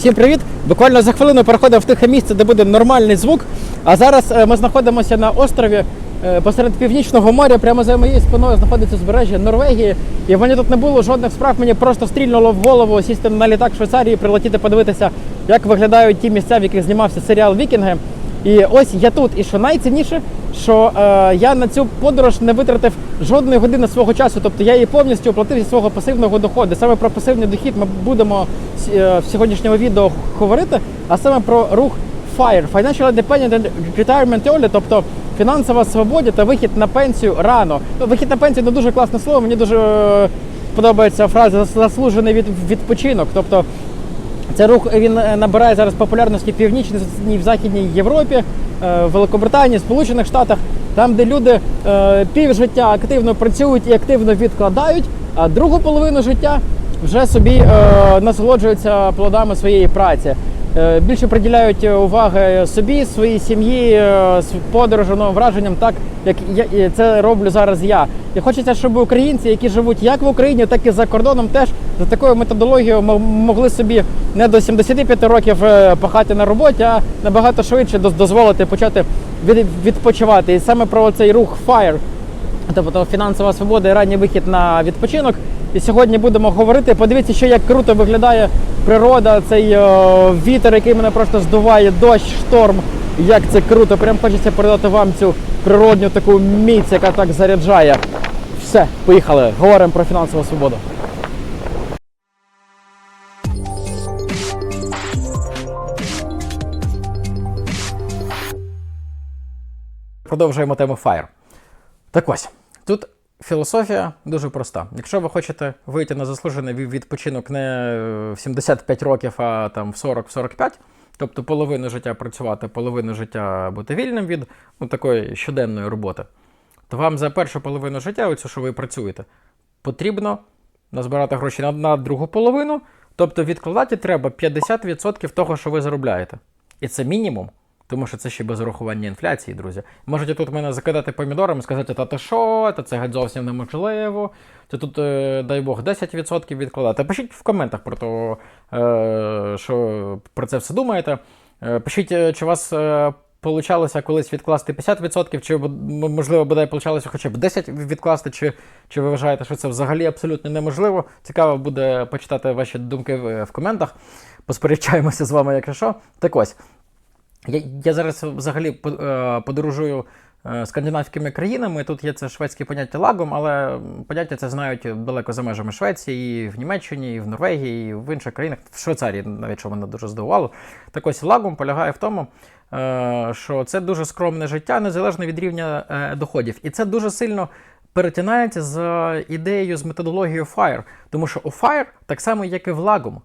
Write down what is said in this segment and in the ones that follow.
Всім привіт! Буквально за хвилину переходимо в тихе місце, де буде нормальний звук. А зараз е, ми знаходимося на острові е, посеред північного моря. Прямо за моєю спиною знаходиться узбережжя Норвегії. І в мене тут не було жодних справ. Мені просто стрільнуло в голову сісти на літак в Швейцарії, прилетіти подивитися, як виглядають ті місця, в яких знімався серіал Вікінги. І ось я тут. І що найцінніше, що е, я на цю подорож не витратив жодної години свого часу. Тобто я її повністю оплатив зі свого пасивного доходу. Саме про пасивний дохід ми будемо е, в сьогоднішньому відео говорити, а саме про рух FIRE – Financial Independent Retirement Early, тобто фінансова свобода та вихід на пенсію рано. Ну, вихід на пенсію не дуже класне слово. Мені дуже е, подобається фраза заслужений від відпочинок. Тобто цей рух він е, набирає зараз популярності в північній в західній Європі, е, Великобританії, Сполучених Штатах, там, де люди пів півжиття активно працюють і активно відкладають, а другу половину життя вже собі е, насолоджуються плодами своєї праці. Е, Більше приділяють уваги собі, своїй сім'ї, е, с- новим враженням, так як я це роблю зараз я. І хочеться, щоб українці, які живуть як в Україні, так і за кордоном, теж за такою методологією могли собі не до 75 років е, пахати на роботі, а набагато швидше дозволити почати від- відпочивати. І саме про цей рух FIRE, тобто фінансова свобода і ранній вихід на відпочинок. І сьогодні будемо говорити. Подивіться, що як круто виглядає природа, цей е, вітер, який мене просто здуває, дощ, шторм. Як це круто! Прям хочеться передати вам цю природню таку міць, яка так заряджає. Все, поїхали. Говоримо про фінансову свободу. Продовжуємо тему FIRE. Так ось, тут філософія дуже проста. Якщо ви хочете вийти на заслужений відпочинок не в 75 років, а там в 40-45, тобто половину життя працювати, половину життя бути вільним від ну, такої щоденної роботи, то вам за першу половину життя, оцю, що ви працюєте, потрібно назбирати гроші на, на другу половину, тобто відкладати треба 50% того, що ви заробляєте. І це мінімум. Тому що це ще без урахування інфляції, друзі. Можете тут мене закидати помідорами, сказати, та ти що, та це геть зовсім неможливо. Це тут, е, дай Бог, 10% відкладати. Пишіть в коментах про то, е, що про це все думаєте. Е, Пишіть, е, чи у вас получалося колись відкласти 50%, чи можливо бодай получалося хоча б 10% відкласти, чи, чи ви вважаєте, що це взагалі абсолютно неможливо. Цікаво буде почитати ваші думки в коментах. Посперечаємося з вами, якщо що. Так ось. Я, я зараз взагалі е, подорожую е, скандинавськими країнами. Тут є це шведське поняття лагом, але поняття це знають далеко за межами Швеції, і в Німеччині, і в Норвегії, і в інших країнах, в Швейцарії, навіть що мене дуже здивувало. Так ось лагом полягає в тому, е, що це дуже скромне життя, незалежно від рівня доходів. І це дуже сильно. Перетинається з ідеєю, з методологією FIRE. Тому що у FIRE, так само, як і в лагом,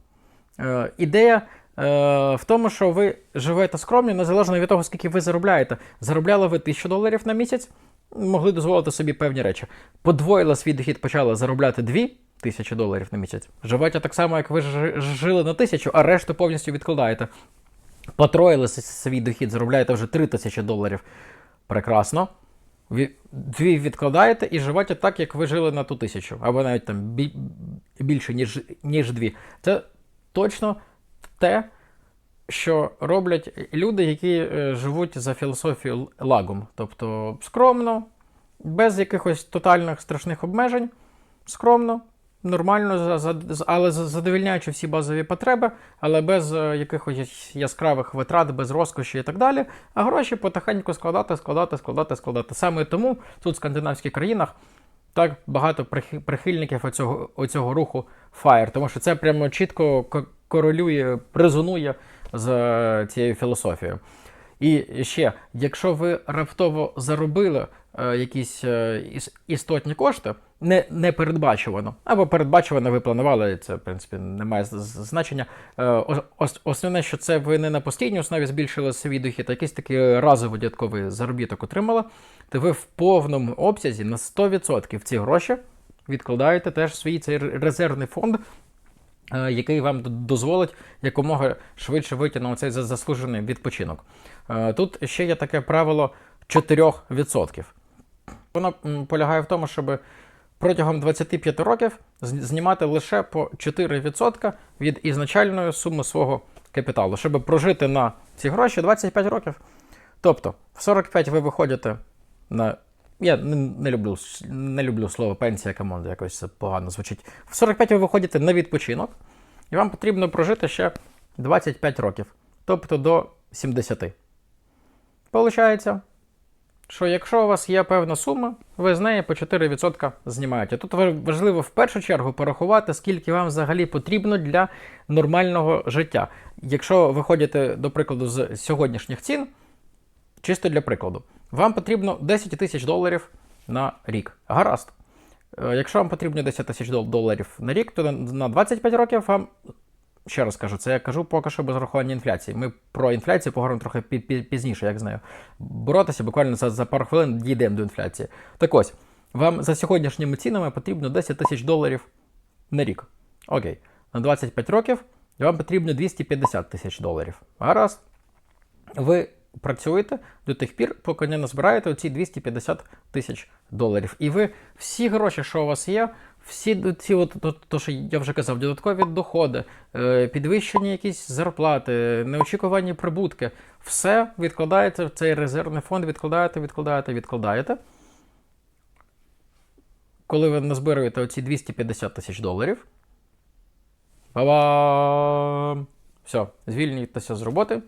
ідея в тому, що ви живете скромно, незалежно від того, скільки ви заробляєте. Заробляли ви 1000 доларів на місяць, могли дозволити собі певні речі. Подвоїли свій дохід, почали заробляти 2000 доларів на місяць. Живете так само, як ви жи- жили на 1000, а решту повністю відкладаєте. Потроїли свій дохід, заробляєте вже 3000 доларів. Прекрасно. Дві відкладаєте і живете так, як ви жили на ту тисячу, або навіть там бі- більше, ніж, ніж дві. Це точно те, що роблять люди, які е, живуть за філософією лагом. Тобто скромно, без якихось тотальних страшних обмежень, скромно, нормально, але задовільняючи всі базові потреби, але без е, якихось яскравих витрат, без розкоші і так далі. А гроші потихеньку складати, складати, складати, складати. Саме тому тут в скандинавських країнах так багато прихильників оцього, оцього руху FIRE, тому що це прямо чітко ко- корелює, резонує з е, цією філософією. І ще, якщо ви раптово заробили е, якісь е, істотні кошти, не, не передбачувано, або передбачувано ви планували, це в принципі не має значення. Е, ос- ос- основне, що це ви не на постійній основі збільшили свій дохід, а якийсь такий разовий додатковий заробіток отримали, то ви в повному обсязі на 100% ці гроші відкладаєте теж свій цей резервний фонд, який вам дозволить якомога швидше вийти на цей заслужений відпочинок. Е, Тут ще є таке правило 4%. Воно полягає в тому, щоб протягом 25 років знімати лише по 4% від ізначальної суми свого капіталу, щоб прожити на ці гроші 25 років. Тобто, в 45 ви виходите на. Я не, люблю, не люблю слово пенсія, камон, якось це погано звучить. В 45 ви виходите на відпочинок, і вам потрібно прожити ще 25 років, тобто до 70. Получається, що якщо у вас є певна сума, ви з неї по 4% знімаєте. Тут важливо в першу чергу порахувати, скільки вам взагалі потрібно для нормального життя. Якщо ви ходите, до прикладу, з сьогоднішніх цін, чисто для прикладу, вам потрібно 10 тисяч доларів на рік. Гаразд. Е, Якщо вам потрібно 10 тисяч доларів на рік, то на- на 25 років вам ще раз кажу, це я кажу поки що без рахування інфляції. Ми про інфляцію поговоримо трохи пі- пі- пізніше, як знаю. Боротися буквально за, за пару хвилин дійдемо до інфляції. Так ось, вам за сьогоднішніми цінами потрібно 10 тисяч доларів на рік. Окей. На 25 років вам потрібно 250 тисяч доларів. Гаразд. Ви працюєте до тих пір, поки не назбираєте оці 250 тисяч доларів. І ви всі гроші, що у вас є, всі ці, от, то, то, що я вже казав, додаткові доходи, е, підвищені якісь зарплати, неочікувані прибутки, все відкладається в цей резервний фонд, відкладаєте, відкладаєте, відкладаєте. Коли ви назбираєте оці 250 тисяч доларів, ба-бам! Все, звільнюєтеся з роботи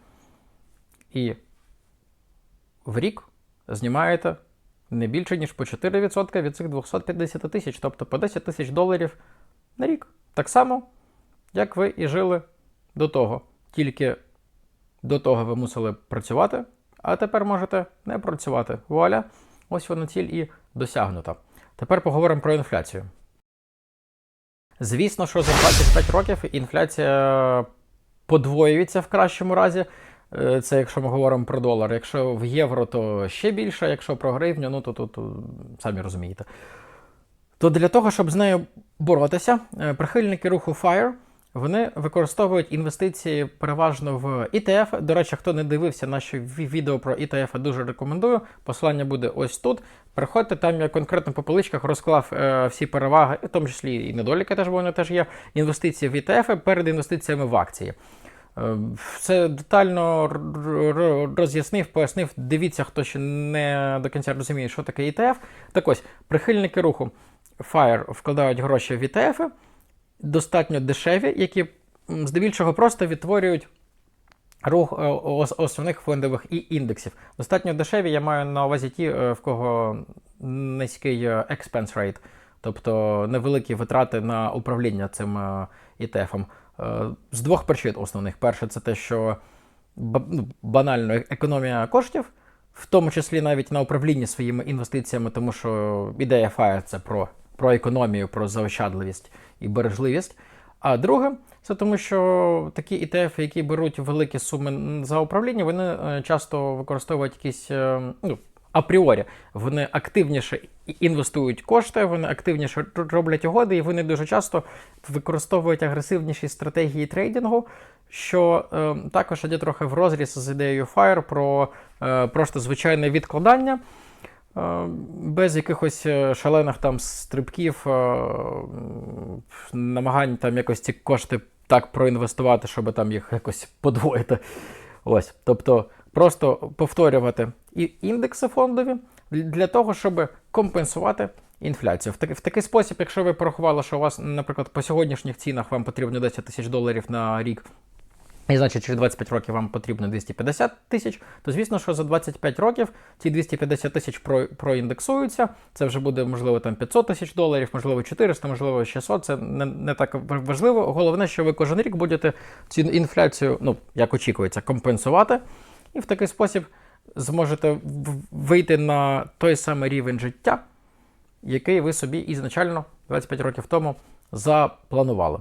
і в рік знімаєте не більше, ніж по 4% від цих 250 тисяч, тобто по 10 тисяч доларів на рік. Так само, як ви і жили до того. Тільки до того ви мусили працювати, а тепер можете не працювати. Вуаля, ось вона ціль і досягнута. Тепер поговоримо про інфляцію. Звісно, що за 25 років інфляція подвоюється в кращому разі. Е, Це якщо ми говоримо про долар. Якщо в євро, то ще більше, якщо про гривню, ну то тут самі розумієте. То для того, щоб з нею боротися, е, прихильники руху FIRE вони використовують інвестиції переважно в ETF. До речі, хто не дивився наші ві- відео про ETF, дуже рекомендую. Посилання буде ось тут. Переходьте, там я конкретно по поличках розклав е, всі переваги, в тому числі і недоліки, теж бо вони теж є. Інвестиції в ETF перед інвестиціями в акції. Е, Це детально роз'яснив, пояснив. Дивіться, хто ще не до кінця розуміє, що таке ETF. Так ось, прихильники руху FIRE вкладають гроші в ETF, достатньо дешеві, які здебільшого просто відтворюють рух е, основних фондових і індексів. Достатньо дешеві, я маю на увазі ті, е, в кого низький expense rate, тобто невеликі витрати на управління цим е, ETF-ом. Е, З двох причин основних. Перше, це те, що ну, банально е- економія коштів, в тому числі навіть на управлінні своїми інвестиціями, тому що ідея FIRE – це про, про економію, про заощадливість і бережливість. А друге, це тому, що такі ETF, які беруть великі суми за управління, вони часто використовують якісь ну, апріорі. Вони активніше інвестують кошти, вони активніше роблять угоди, і вони дуже часто використовують агресивніші стратегії трейдингу, що е, також йде трохи в розріз з ідеєю FIRE про е, просто звичайне відкладання. Е, Без якихось е, шалених там стрибків, е, намагань там якось ці кошти так проінвестувати, щоб там їх якось подвоїти. Ось, тобто просто повторювати і індекси фондові для того, щоб компенсувати інфляцію. В, так, в такий спосіб, якщо ви порахували, що у вас, наприклад, по сьогоднішніх цінах вам потрібно 10 тисяч доларів на рік, і значить, через 25 років вам потрібно 250 тисяч, то звісно, що за 25 років ці 250 тисяч про, проіндексуються. Це вже буде, можливо, там 500 тисяч доларів, можливо, 400, можливо, 600. Це не, не так важливо. Головне, що ви кожен рік будете цю інфляцію, ну, як очікується, компенсувати. І в такий спосіб зможете вийти на той самий рівень життя, який ви собі ізначально 25 років тому запланували.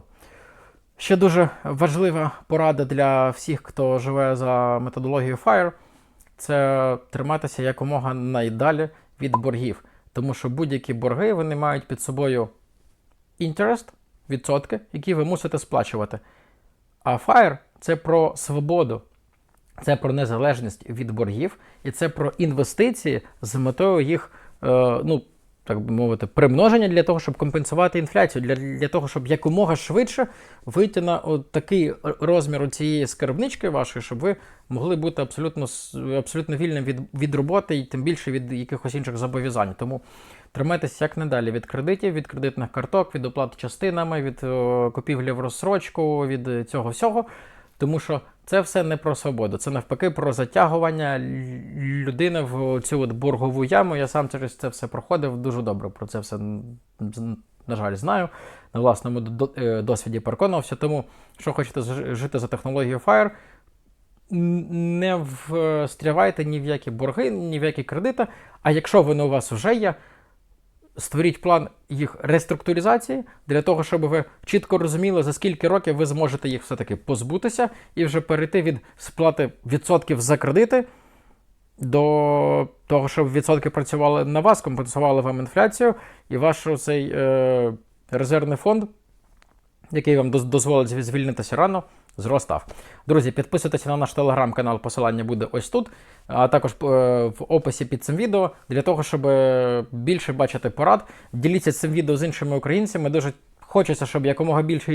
Ще дуже важлива порада для всіх, хто живе за методологією FIRE, це триматися якомога найдалі від боргів. Тому що будь-які борги вони мають під собою інтерест, відсотки, які ви мусите сплачувати. А FIRE – це про свободу, це про незалежність від боргів, і це про інвестиції з метою їх е, ну, так би мовити, примноження для того, щоб компенсувати інфляцію, для, для того, щоб якомога швидше вийти на от такий розмір цієї скарбнички вашої, щоб ви могли бути абсолютно, абсолютно вільним від, від роботи і тим більше від якихось інших зобов'язань. Тому тримайтеся як не далі від кредитів, від кредитних карток, від оплати частинами, від о, купівлі в розсрочку, від е, цього всього. Тому що це все не про свободу, це навпаки про затягування людини в цю от боргову яму. Я сам через це все проходив дуже добре. Про це все на жаль знаю. На власному е, досвіді переконався. Тому, що хочете жити за технологією FIRE, не встрявайте ні в які борги, ні в які кредити. А якщо вони у вас вже є, створіть план їх реструктуризації для того, щоб ви чітко розуміли, за скільки років ви зможете їх все-таки позбутися і вже перейти від сплати відсотків за кредити до того, щоб відсотки працювали на вас, компенсували вам інфляцію, і ваш цей е, резервний фонд, який вам дозволить звільнитися рано, зростав. Друзі, підписуйтесь на наш телеграм-канал, посилання буде ось тут, а також е, в описі під цим відео, для того, щоб е, більше бачити порад. Діліться цим відео з іншими українцями. Дуже хочеться, щоб якомога більше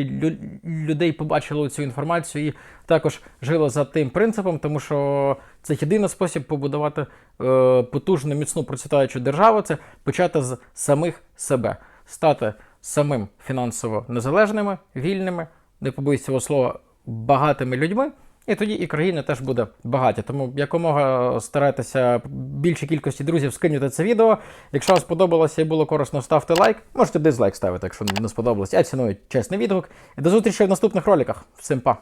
людей побачили цю інформацію і також жили за тим принципом, тому що це єдиний спосіб побудувати е, потужну, міцну процвітаючу державу це почати з самих себе, стати самим фінансово незалежними, вільними, не побоюсь цього слова, багатими людьми. І тоді і країна теж буде багаті. Тому якомога старайтеся більшій кількості друзів скинути це відео. Якщо вам сподобалося і було корисно, ставте лайк. Можете дизлайк ставити, якщо не сподобалось. Я ціную чесний відгук. І до зустрічі в наступних роликах. Всім па!